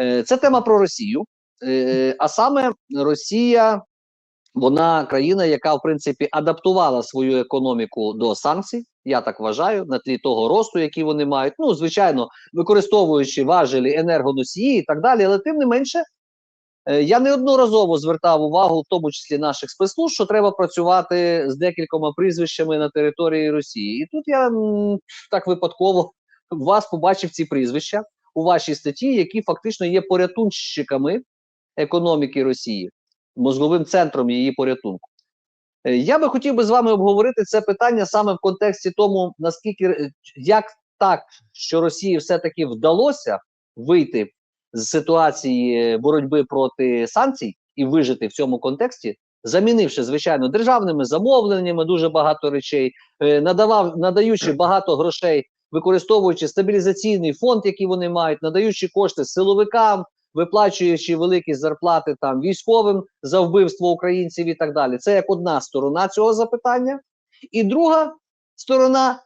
Е, Це тема про Росію. Е, А саме Росія, вона країна, яка в принципі адаптувала свою економіку до санкцій. Я так вважаю, на тлі того росту, який вони мають. Ну, звичайно, використовуючи важелі енергоносії і так далі, але тим не менше. е, Я неодноразово звертав увагу, в тому числі наших спецслужб, що треба працювати з декількома прізвищами на території Росії. І тут я так випадково вас побачив ці прізвища у вашій статті, які фактично є порятунщиками економіки Росії, мозговим центром її порятунку. Е, Я би хотів би з вами обговорити це питання саме в контексті тому, наскільки е, як так, що Росії все-таки вдалося вийти з ситуації боротьби проти санкцій і вижити в цьому контексті, замінивши звичайно державними замовленнями дуже багато речей, е, надавав надаючи багато грошей, використовуючи стабілізаційний фонд, який вони мають, надаючи кошти силовикам, виплачуючи великі зарплати там військовим за вбивство українців і так далі. Це як одна сторона цього запитання, і друга сторона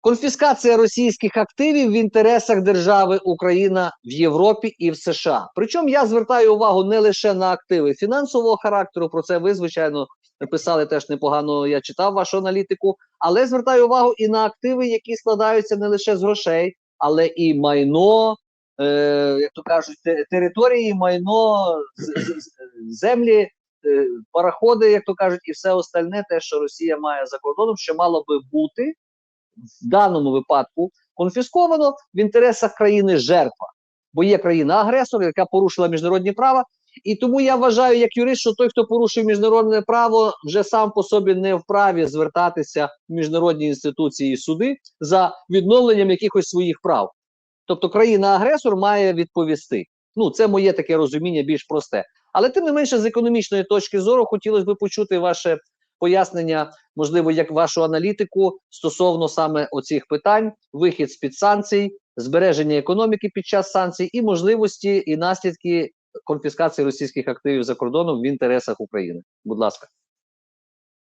конфіскація російських активів в інтересах держави Україна в Європі і в США. Причому я звертаю увагу не лише на активи фінансового характеру. Про це ви звичайно писали теж непогано. Я читав вашу аналітику, але звертаю увагу і на активи, які складаються не лише з грошей, але і майно. Е, як то кажуть, території, майно, землі, е, параходи, як то кажуть, і все остальне, те, що Росія має за кордоном, що мало би бути в даному випадку конфісковано в інтересах країни жертва, бо є країна-агресор, яка порушила міжнародні права. І тому я вважаю, як юрист, що той, хто порушив міжнародне право, вже сам по собі не вправі звертатися в міжнародні інституції і суди за відновленням якихось своїх прав. Тобто країна-агресор має відповісти. Ну, це моє таке розуміння більш просте. Але тим не менше, з економічної точки зору, хотілося б почути ваше пояснення, можливо, як вашу аналітику стосовно саме оцих питань: вихід з під санкцій, збереження економіки під час санкцій і можливості і наслідки конфіскації російських активів за кордоном в інтересах України. Будь ласка.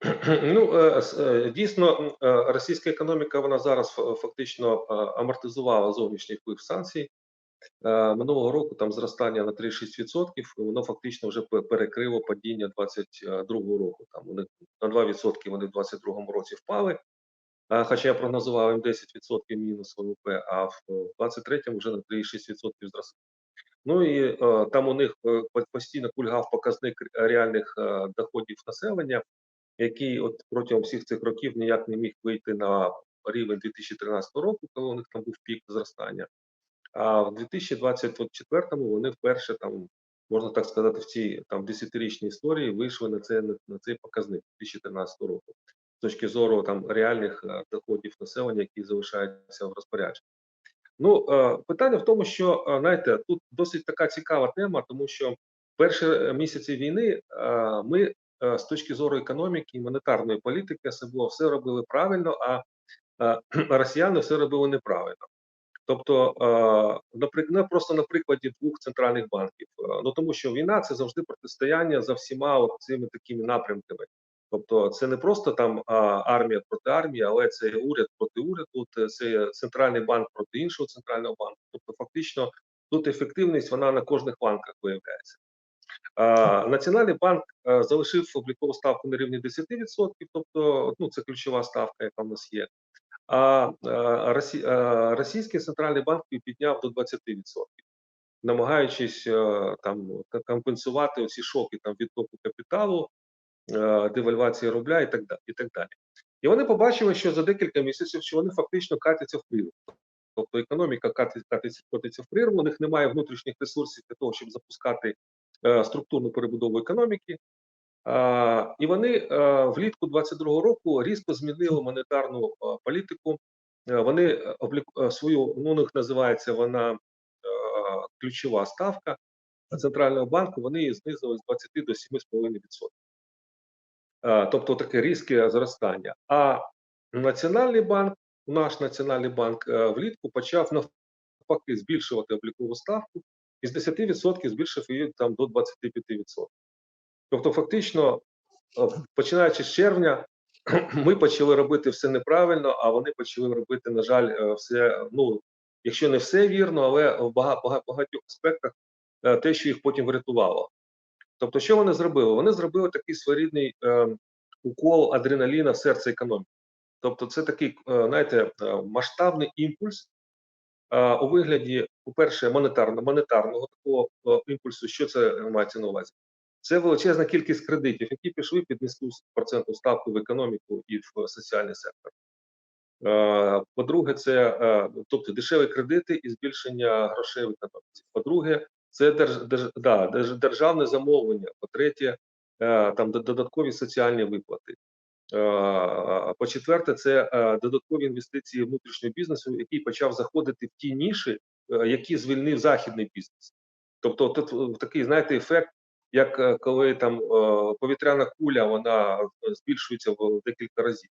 Ну е, е, дійсно, е, російська економіка вона зараз фактично амортизувала зовнішній вплив санкцій. Минулого року там зростання на 3-6%, воно фактично вже перекрило падіння 22 року. Там вони на 2% вони в 22 році впали. Хоча я прогнозував їм 10% мінус ВВП, а в 23-му вже на 3,6% зросли. Ну і е, там у них е, постійно кульгав показник реальних е, доходів населення який от протягом всіх цих років ніяк не міг вийти на рівень 2013 року, коли у них там був пік зростання. А в 2024-му вони вперше там, можна так сказати, в цій там десятирічній історії вийшли на це на, цей показник 2013 року з точки зору там реальних доходів населення, які залишаються в розпорядженні. Ну е, питання в тому, що е, знаєте, тут досить така цікава тема, тому що перші е, місяці війни ми з точки зору економіки і монетарної політики СБО все робили правильно, а росіяни все робили неправильно. Тобто, е, наприк- ну, просто на прикладі двох центральних банків. Ну тому що війна це завжди протистояння за всіма цими такими напрямками. Тобто, це не просто там а, армія проти армії, але це уряд проти уряду, це- це центральний банк проти іншого центрального банку. Тобто, фактично, тут ефективність вона на кожних банках виявляється. А, Національний банк а, залишив облікову ставку на рівні 10%, тобто ну, це ключова ставка, яка в нас є. А, а, Росі, а Російський центральний банк підняв до 20%, намагаючись там компенсувати оці шоки там відтоку капіталу, девальвації рубля і так далі. І так далі. І вони побачили, що за декілька місяців що вони фактично катяться в прірву. Тобто економіка катиться, катиться, котиться в прірву, у них немає внутрішніх ресурсів для того, щоб запускати е, структурну перебудову економіки. А, і вони е, влітку 22-го року різко змінили монетарну е, політику. Е, вони е, облік- е, свою, ну, у них називається вона е, ключова ставка центрального банку. Вони її знизили з 20 до 7,5%. Е, тобто таке різке зростання. А Національний банк, наш національний банк е, влітку почав навпаки збільшувати облікову ставку і з 10% збільшив її там до 25%. Тобто, фактично, е, починаючи з червня, ми почали робити все неправильно, а вони почали робити, на жаль, все, ну, якщо не все вірно, але в бага- бага- багатьох аспектах те, що їх потім врятувало. Тобто, що вони зробили? Вони зробили такий своєрідний е, укол адреналіна в серце економіки. Тобто, це такий, е, знаєте, е, масштабний імпульс е, у вигляді, по-перше, монетарно, монетарного такого е, імпульсу. Що це мається на увазі? Це величезна кількість кредитів, які пішли під низьку процентну ставку в економіку і в соціальний сектор. Е, По-друге, це е, тобто дешеві кредити і збільшення грошей в економіці. По-друге, це держ, держ, да, держ- державне замовлення. По-третє, е, там додаткові соціальні виплати. Е, По-четверте, це е, додаткові інвестиції внутрішнього бізнесу, який почав заходити в ті ніші, які звільнив західний бізнес. Тобто, тут такий, знаєте, ефект, як коли там повітряна куля вона збільшується в декілька разів.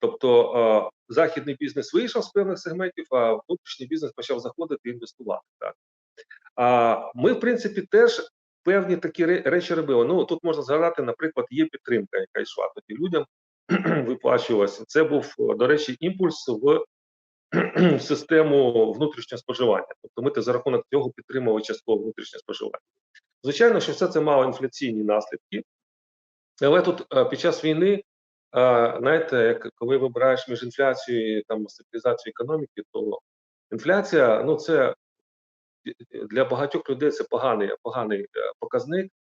Тобто західний бізнес вийшов з певних сегментів, а внутрішній бізнес почав заходити і інвестувати. Так ми, в принципі, теж певні такі речі робили. Ну тут можна згадати, наприклад, є підтримка, яка йшла тоді людям виплачувалася. Це був, е, до речі, імпульс в систему внутрішнього споживання. Тобто, ми за рахунок цього підтримували частково внутрішнє споживання. Звичайно, що все це мало інфляційні наслідки, але тут е, під час війни знаєте, як коли вибираєш між інфляцією і там стабілізацією економіки, то інфляція, ну це для багатьох людей це поганий, поганий е, показник.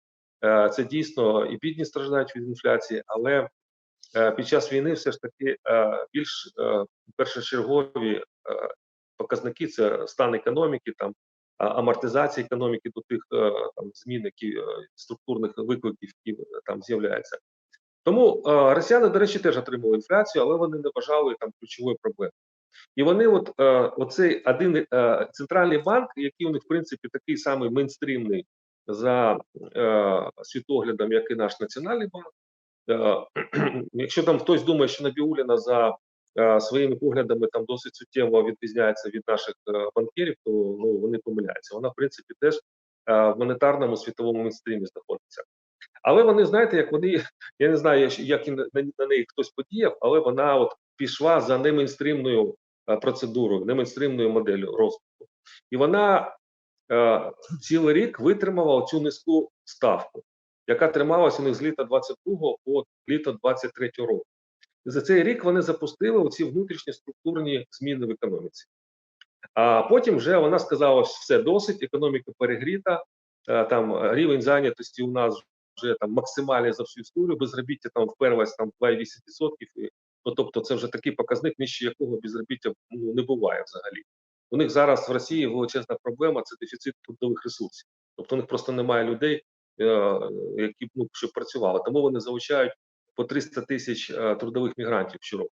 Е, Це дійсно і бідні страждають від інфляції, але е, під час війни все ж таки більш першочергові показники це стан економіки, там амортизація економіки до тих там змін, які структурних викликів, які там з'являються. Тому росіяни, до речі, теж отримали інфляцію, але вони не вважали там ключовою проблемою. І вони, от е, оцей один е, центральний банк, який у них в принципі такий самий мейнстрімний за е, світоглядом, як і наш національний банк. Якщо там хтось думає, що Набіуліна за своїми поглядами там досить суттєво відрізняється від наших банкірів, то ну вони помиляються. Вона в принципі теж в монетарному світовому мейнстрімі знаходиться. Але вони, знаєте, як вони, я не знаю, як і на неї хтось подіяв, але вона от пішла за немейнстрімною е, процедурою, немейнстрімною моделлю розвитку. І вона е, цілий рік витримала цю низьку ставку, яка трималася у них з літа 22 по літо 23 року. І за цей рік вони запустили оці внутрішні структурні зміни в економіці. А потім вже вона сказала, що все досить, економіка перегріта, е, там рівень зайнятості у нас вже там максимальний за всю історію, безробіття там вперлась там 2,8%. І, ну, тобто це вже такий показник, нижче якого безробіття ну, не буває взагалі. У них зараз в Росії величезна проблема це дефіцит трудових ресурсів. Тобто у них просто немає людей, е, які ну, щоб працювали. Тому вони залучають по 300 тисяч е, трудових мігрантів щороку.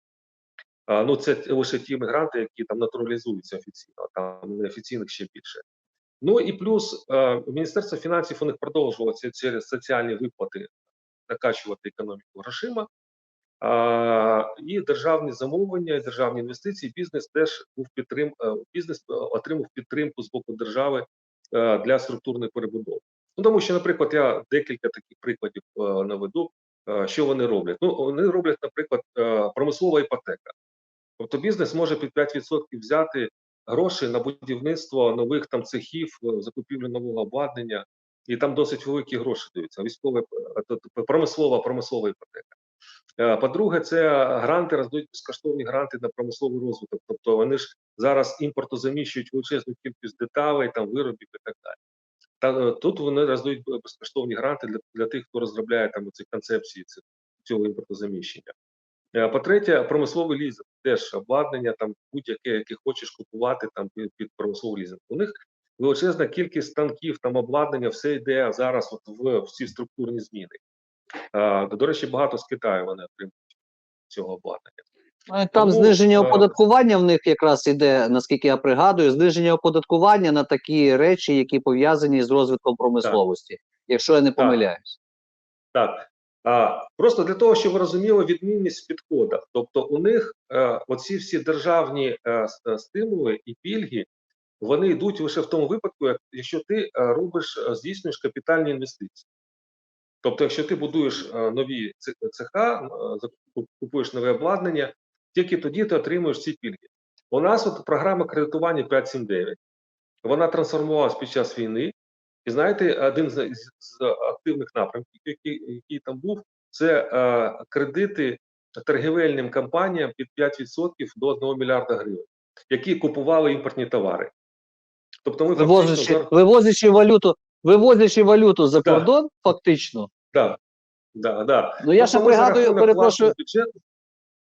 Ну, це лише ті мігранти, які там натуралізуються офіційно, там неофіційних ще більше. Ну і плюс е, Міністерство фінансів у них продовжувало ці- соціальні виплати накачувати економіку грошима. І державні замовлення, державні інвестиції. Бізнес теж був підтрим, е, бізнес е, отримав підтримку з боку держави е, для структурної перебудови. Ну тому що, наприклад, я декілька таких прикладів наведу. Що вони роблять? Ну вони роблять, наприклад, промислова іпотека. Тобто бізнес може під 5% взяти гроші на будівництво нових там цехів, закупівлю нового обладнання, і там досить великі гроші даються. Військова промислова промислова іпотека. Е, По-друге, це гранти роздають безкоштовні гранти на промисловий розвиток. Тобто вони ж зараз імпорту заміщують величезну кількість деталей, там виробів і так далі. Та е, тут вони роздають безкоштовні гранти для, для тих, хто розробляє там ці концепції ці- цього імпортозаміщення. Е, По-третє, промисловий лізинг, теж обладнання, там будь-яке, яке хочеш купувати там під, під промисловий лізинг. У них величезна кількість станків, там обладнання, все йде зараз от в, в ці структурні зміни. Е, До речі, багато з Китаю вони отримують цього обладнання. Е, Там Тому, зниження е, оподаткування в них якраз іде, наскільки я пригадую, зниження оподаткування на такі речі, які пов'язані з розвитком промисловості, якщо я не помиляюсь. Так. А, просто для того, щоб ви розуміли відмінність в підходах. Тобто, у них е, оці всі державні е, стимули і пільги, вони йдуть лише в тому випадку, якщо ти робиш, здійснюєш капітальні інвестиції. Тобто, якщо ти будуєш е, нові цеха, е, купуєш нове обладнання, тільки тоді ти отримуєш ці пільги. У нас от програма кредитування 579. Вона трансформувалась під час війни. І знаєте, один з, з, з активних напрямків, який, який там був, це е, кредити торгівельним компаніям під 5% до 1 мільярда гривень, які купували імпортні товари. Тобто ми Вивозячи, зараз- вивозячи валюту, вивозячи валюту за Да. кордон, фактично. да, да, да. Ну я ще пригадую, перепрошую.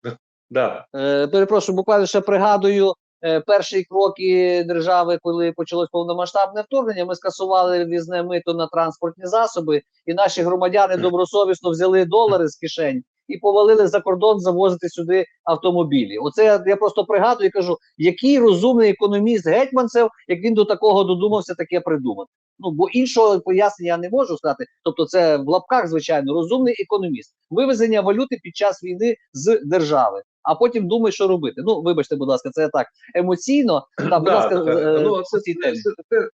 Да, Е, перепрошую, буквально ще пригадую е, перші кроки держави, коли почалось повномасштабне вторгнення. Ми скасували візне мито на транспортні засоби, і наші громадяни добросовісно взяли долари з кишень і повалили за кордон завозити сюди автомобілі. Оце я, я просто пригадую і кажу, який розумний економіст гетьманцев, як він до такого додумався таке придумати. Ну бо іншого пояснення я не можу сказати. Тобто, це в лапках, звичайно, розумний економіст. Вивезення валюти під час війни з держави, а потім думає, що робити. Ну, вибачте, будь ласка, це так емоційно. Та, будь Да, ласка, е, ну, це, цій це, це, це,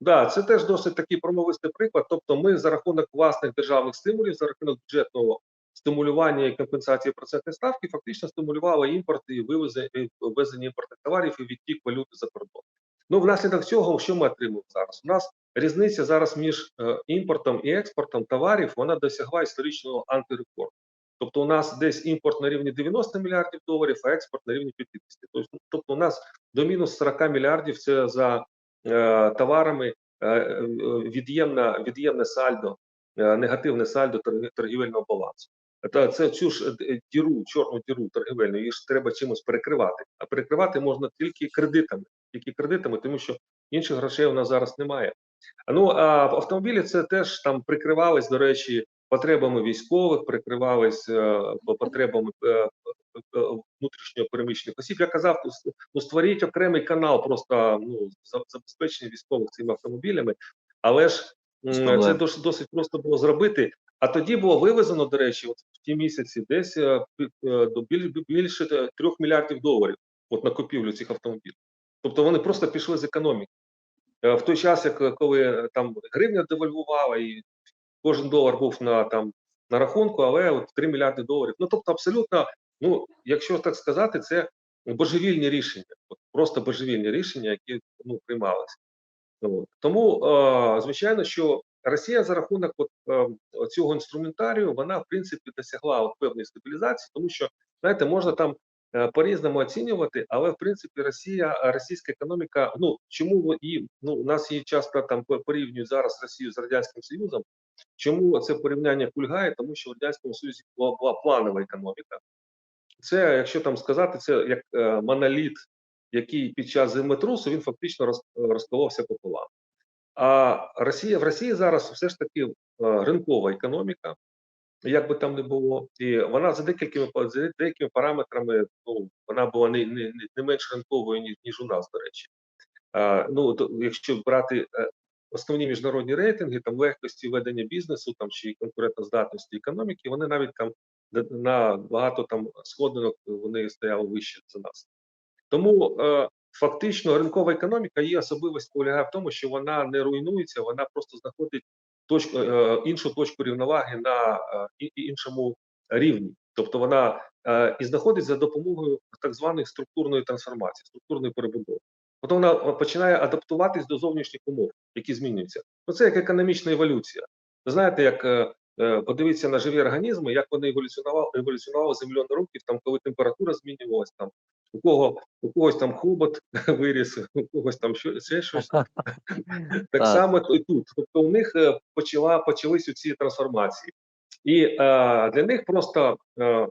да, це теж досить такий промовистий приклад. Тобто, ми за рахунок власних державних стимулів, за рахунок бюджетного стимулювання і компенсації процентної ставки, фактично стимулювали імпорт і вивезення ввезення імпортних товарів і відтік валюти за кордон. Ну, внаслідок цього, що ми отримуємо зараз? У нас різниця зараз між е, імпортом і експортом товарів вона досягла історичного антирекорду. Тобто, у нас десь імпорт на рівні 90 мільярдів доларів, а експорт на рівні 50. Тобто, тобто у нас до мінус 40 мільярдів це за е, товарами е, е, від'ємна, від'ємне сальдо, е, негативне сальдо торг- торгівельного балансу. Та це цю ж е, діру, чорну діру торгівельну, її ж треба чимось перекривати. А перекривати можна тільки кредитами, тільки кредитами, тому що інших грошей у нас зараз немає. Ну а автомобілі це теж там прикривались, до речі, потребами військових, прикривались е, потребами е, е, внутрішньо переміщених осіб. Я казав, ну, ну створіть окремий канал, просто ну забезпечення військових цими автомобілями, але ж це досить, досить просто було зробити. А тоді було вивезено, до речі, от в ті місяці десь е, е, до більше трьох мільярдів доларів от на купівлю цих автомобілів. Тобто вони просто пішли з економіки. Е, В той час, як коли там гривня девальвувала, і кожен долар був на там на рахунку, але от 3 мільярди доларів. Ну тобто, абсолютно, ну якщо так сказати, це божевільні рішення, просто божевільні рішення, які ну приймалися. Тому, звичайно, що Росія за рахунок от, е, цього інструментарію, вона в принципі досягла от певної стабілізації, тому що знаєте, можна там е, по-різному оцінювати, але в принципі Росія, російська економіка, ну чому її ну у нас її часто там порівнюють зараз Росію з радянським Союзом. Чому це порівняння кульгає? Тому що в радянському союзі була, була планова економіка. Це, якщо там сказати, це як е, моноліт, який під час землетрусу він фактично роз, розколовся пополам. А Росія в Росії зараз все ж таки е, ринкова економіка, як би там не було, і вона за декількими за деякими параметрами, ну вона була не, не, не- менш ринковою ніж, ніж у нас, до речі. А, ну то, якщо брати е, основні міжнародні рейтинги, там легкості ведення бізнесу, там чи конкурентоздатності економіки, вони навіть там на- багато там сходинок вони стояли вище за нас. Тому е, фактично ринкова економіка її особливість полягає в тому, що вона не руйнується, вона просто знаходить точку е, іншу точку рівноваги на е, іншому рівні. Тобто вона е, і знаходить за допомогою так званої структурної трансформації, структурної перебудови. Тобто вона починає адаптуватись до зовнішніх умов, які змінюються. Ну це як економічна еволюція. Ви знаєте, як е, е, подивіться на живі організми, як вони еволюціонували, еволюціонували за мільйон років, там коли температура змінювалась, там у кого у когось там хобот виріс, у когось там що ще щось. Так само і тут. Тобто у них е, почала почались ці трансформації, і е, для них просто е, е,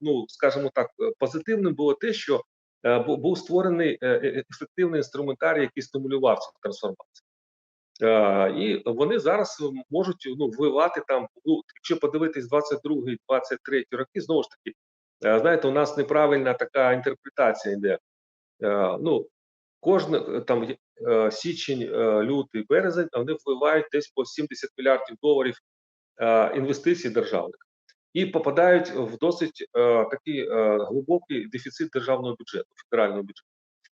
ну скажімо так, е, позитивним було те, що е, був створений е, е, ефективний інструментарій, який стимулював цю трансформацію. Е, і вони зараз можуть ну вливати там. Ну, якщо подивитись 22-23 роки, знову ж таки, е, знаєте, у нас неправильна така інтерпретація йде. Е, ну, кожне е, там е, січень, е, лютий, березень, вони вливають десь по 70 мільярдів доларів е, інвестицій державних і попадають в досить е, такий е, глибокий дефіцит державного бюджету, федерального бюджету.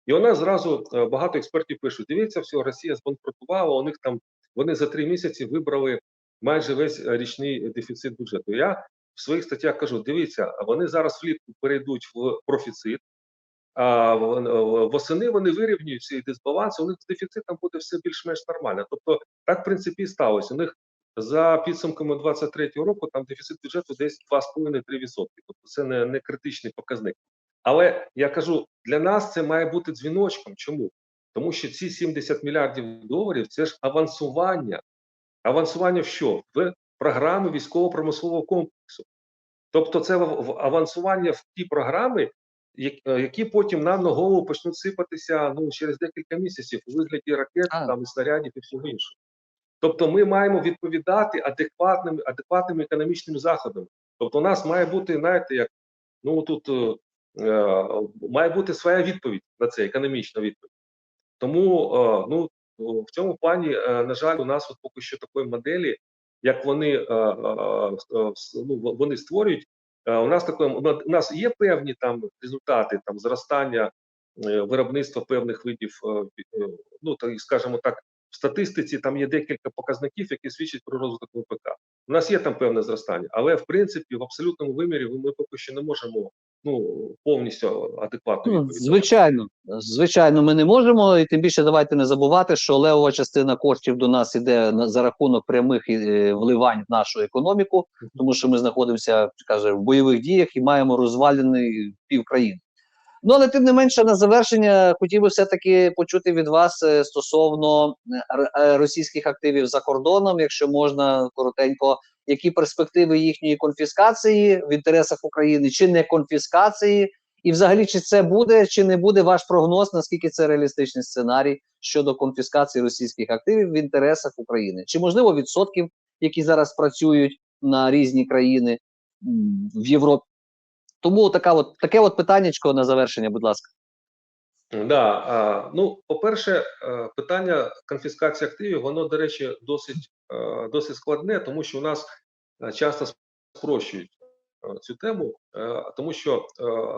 І нас зразу е, багато експертів пишуть: дивіться, все, Росія збанкрутувала, у них там вони за три місяці вибрали майже весь е, річний дефіцит бюджету. Я в своїх статтях кажу: дивіться, вони зараз влітку перейдуть в профіцит, а в- восени вони вирівнюють цей дисбаланс, у них з дефіцитом буде все більш-менш нормально. Тобто, так в принципі і сталося. У них за підсумками 23-го року там дефіцит бюджету десь 2,5-3%. Тобто це не, не критичний показник. Але я кажу, для нас це має бути дзвіночком. Чому? Тому що ці 70 мільярдів доларів це ж авансування. Авансування в що? В програми військово-промислового комплексу. Тобто, це авансування в ті програми, е, які потім нам на голову почнуть сипатися ну, через декілька місяців у вигляді ракет, А. там, і снарядів і всього іншого. Тобто, ми маємо відповідати адекватними, адекватними економічними заходами. Тобто, у нас має бути, знаєте, як ну тут е, має бути своя відповідь на це, економічна відповідь. Тому е, ну, в цьому плані, е, на жаль, у нас от поки що такої моделі, як вони, е, е, е, ну, вони створюють. е, У нас такої у нас є певні там результати там зростання е, виробництва певних видів, е, е, ну так скажімо так, в статистиці там є декілька показників, які свідчать про розвиток ВПК. У нас є там певне зростання, але в принципі в абсолютному вимірі ми поки що не можемо ну повністю адекватно Ну, звичайно, звичайно, ми не можемо, і тим більше давайте не забувати, що левова частина коштів до нас іде на за рахунок прямих е, вливань в нашу економіку, тому що ми знаходимося, каже, в бойових діях і маємо розвалений пів країни. Ну але тим не менше, на завершення хотів би все-таки почути від вас е, стосовно е, е, російських активів за кордоном, якщо можна коротенько, які перспективи їхньої конфіскації в інтересах України чи не конфіскації, і взагалі чи це буде, чи не буде ваш прогноз, наскільки це реалістичний сценарій щодо конфіскації російських активів в інтересах України? Чи можливо відсотків, які зараз працюють на різні країни в Європі? Тому така от таке от питаннячко на завершення, будь ласка. Да, ну, по-перше, е, питання конфіскації активів, воно, до речі, досить, е, досить складне, тому що у нас е, часто спрощують цю тему, тому що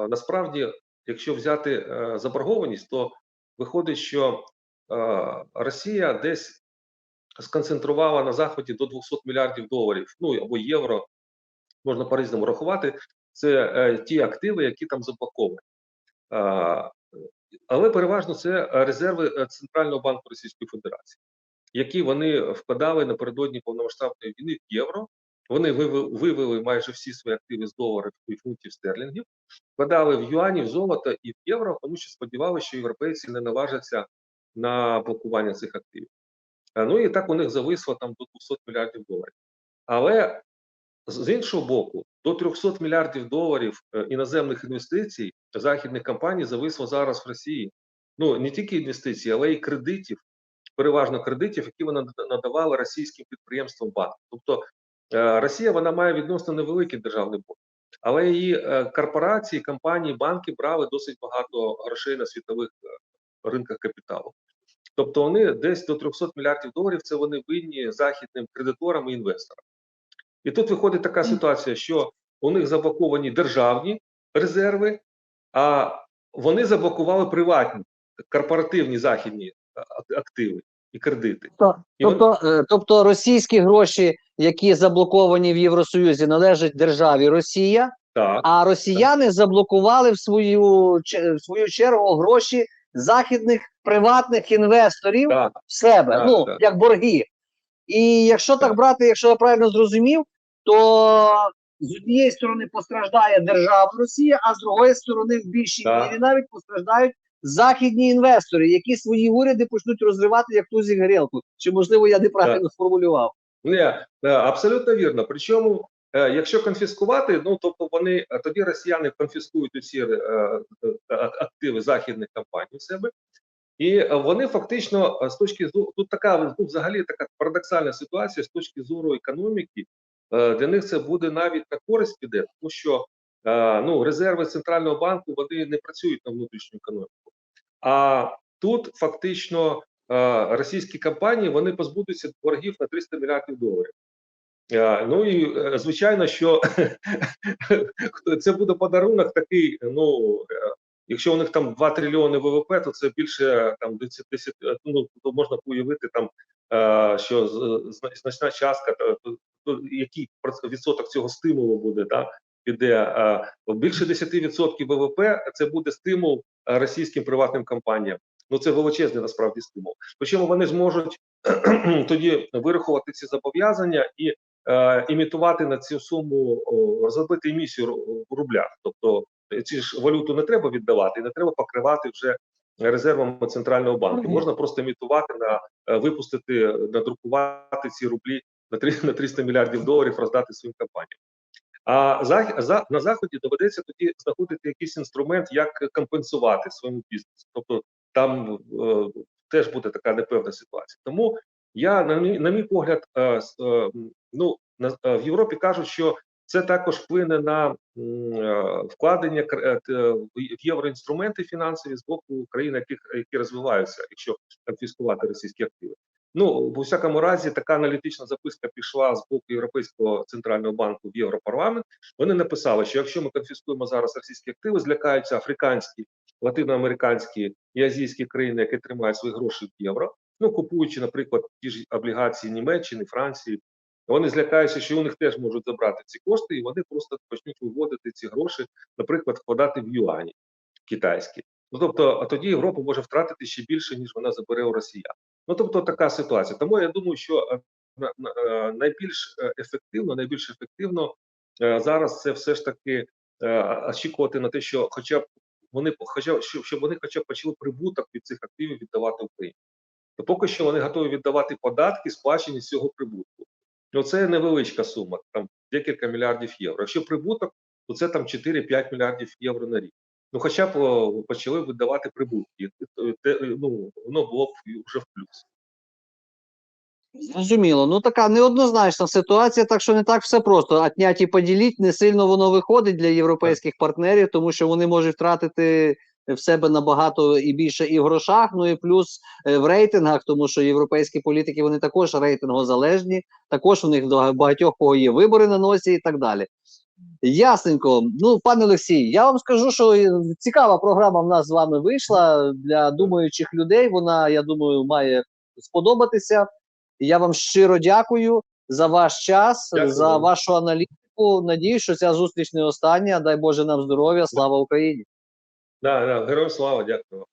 насправді, якщо взяти заборгованість, то виходить, що Росія десь сконцентрувала на заході до 200 мільярдів доларів, ну або євро, можна по-різному рахувати. Це е, ті активи, які там заблоковані. Але переважно це резерви е, Центрального банку Російської Федерації, які вони вкладали напередодні повномасштабної війни в євро. Вони вивели, вивели майже всі свої активи з доларів і фунтів стерлінгів, вкладали в юані, в золото і в євро, тому що сподівалися, що європейці не наважаться на блокування цих активів. Е, Ну і так у них зависло там до 200 мільярдів доларів. Але з іншого боку, до 300 мільярдів доларів е, іноземних інвестицій західних компаній зависло зараз в Росії. Ну не тільки інвестицій, але й кредитів, переважно кредитів, які вона надавала російським підприємствам банкам. Тобто е, Росія вона має відносно невеликий державний борг, але її е, корпорації, компанії, банки брали досить багато грошей на світових ринках капіталу. Тобто вони десь до 300 мільярдів доларів це вони винні західним кредиторам і інвесторам. І тут виходить така ситуація, що у них заблоковані державні резерви, а вони заблокували приватні корпоративні західні активи і кредити. Тобто, І тобто, е, тобто російські гроші, які заблоковані в Євросоюзі, належать державі Росія, Так, а росіяни заблокували в свою в свою чергу гроші західних приватних інвесторів так, в себе, Так, ну так. як борги. І якщо так Так. брати, якщо я правильно зрозумів, то з однієї сторони постраждає держава Росія, а з другої сторони, в більшій Так. мірі навіть постраждають західні інвестори, які свої уряди почнуть розривати як тузик грілку. Чи можливо я неправильно сформулював? Ні, е, абсолютно вірно. Причому, е, якщо конфіскувати, ну тобто вони е, тоді росіяни конфіскують усі активи західних компаній у себе, і е, вони фактично е, з точки зору тут така взагалі така парадоксальна ситуація з точки зору економіки. е, Для них це буде навіть на користь піде, тому що ну резерви центрального банку вони не працюють на внутрішню економіку. А тут фактично російські компанії вони позбудуться боргів на 300 мільярдів доларів. Ну і звичайно, що це буде подарунок такий. Ну якщо у них там 2 трильйони ВВП, то це більше там 10, 10 е, ну то можна уявити там, е, що значна частка, то, який відсоток цього стимулу буде, да, піде е, більше 10% ВВП. Це буде стимул російським приватним компаніям. Ну це величезний насправді стимул. Причому вони зможуть тоді вирахувати ці зобов'язання і е, імітувати на цю суму розробити емісію в рублях. Тобто ці ж валюту не треба віддавати, і не треба покривати вже резервами центрального банку. Мгм. Можна просто імітувати на е, випустити, надрукувати ці рублі на три- на 300 мільярдів доларів, роздати своїм компаніям. А за, за на заході доведеться тоді знаходити якийсь інструмент, як компенсувати своєму бізнесу. Тобто там е, теж буде така непевна ситуація. Тому я на мій, на мій погляд, е, е, ну на, е, в Європі кажуть, що це також вплине на е, вкладення е, т- в євроінструменти фінансові з боку країн, яких які розвиваються, якщо конфіскувати російські активи. Ну, в усякому разі, така аналітична записка пішла з боку Європейського центрального банку в Європарламент. Вони написали, що якщо ми конфіскуємо зараз російські активи, злякаються африканські, латиноамериканські і азійські країни, які тримають свої гроші в євро. Ну купуючи, наприклад, ті ж облігації Німеччини, Франції, вони злякаються, що у них теж можуть забрати ці кошти, і вони просто почнуть виводити ці гроші, наприклад, вкладати в юані китайські. Ну тобто, а тоді Європа може втратити ще більше, ніж вона забере у росіян. Ну тобто, така ситуація. Тому я думаю, що е, е, найбільш е, ефективно, найбільш ефективно зараз це все ж таки очікувати на те, що хоча б вони хоча щоб вони хоча б почали прибуток від цих активів віддавати Україні. То поки що вони готові віддавати податки, сплачені з цього прибутку. Ну це невеличка сума, там декілька мільярдів євро. Якщо прибуток, то це там 4-5 мільярдів євро на рік. Ну, хоча б почали видавати прибутки, те- те, ну воно було б вже в плюс. Зрозуміло. Ну така неоднозначна ситуація, так що не так все просто. Отнять і поділіть, не сильно воно виходить для європейських партнерів, тому що вони можуть втратити в себе набагато і більше і в грошах, ну і плюс е, в рейтингах, тому що європейські політики вони також рейтингозалежні, також у них до багатьох кого є вибори на носі і так далі. Ясненько. Ну, пане Олексій, я вам скажу, що цікава програма в нас з вами вийшла для думаючих людей. Вона, я думаю, має сподобатися. Я вам щиро дякую за ваш час, Дякую за вашу аналітику. Надію, що ця зустріч не остання. Дай Боже нам здоров'я. Слава Україні! Да, да, героям слава, дякую.